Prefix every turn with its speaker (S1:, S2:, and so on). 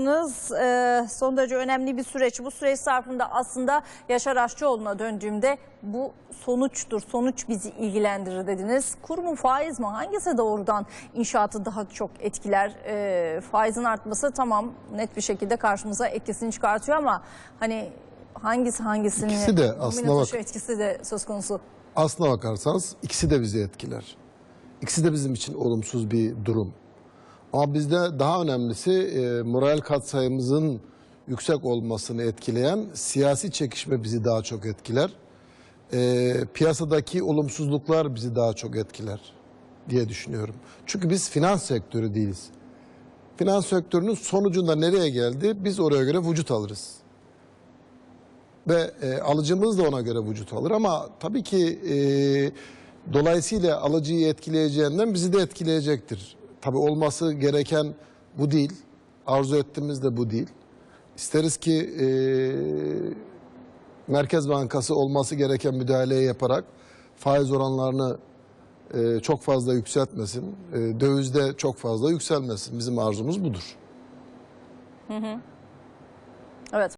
S1: Yaptığınız, e, son derece önemli bir süreç. Bu süreç zarfında aslında Yaşar Aşçıoğlu'na döndüğümde bu sonuçtur, sonuç bizi ilgilendirir dediniz. Kur mu faiz mi? Hangisi doğrudan inşaatı daha çok etkiler? E, faizin artması tamam net bir şekilde karşımıza etkisini çıkartıyor ama hani hangisi hangisini
S2: İkisi de aslına bak-
S1: etkisi de söz konusu.
S2: Aslına bakarsanız ikisi de bizi etkiler. İkisi de bizim için olumsuz bir durum. Ama bizde daha önemlisi e, moral katsayımızın yüksek olmasını etkileyen siyasi çekişme bizi daha çok etkiler. E, piyasadaki olumsuzluklar bizi daha çok etkiler diye düşünüyorum. Çünkü biz finans sektörü değiliz. Finans sektörünün sonucunda nereye geldi biz oraya göre vücut alırız ve e, alıcımız da ona göre vücut alır ama tabii ki e, dolayısıyla alıcıyı etkileyeceğinden bizi de etkileyecektir. Tabii olması gereken bu değil. Arzu ettiğimiz de bu değil. İsteriz ki e, Merkez Bankası olması gereken müdahaleyi yaparak faiz oranlarını e, çok fazla yükseltmesin. E, dövizde çok fazla yükselmesin. Bizim arzumuz budur.
S1: Evet.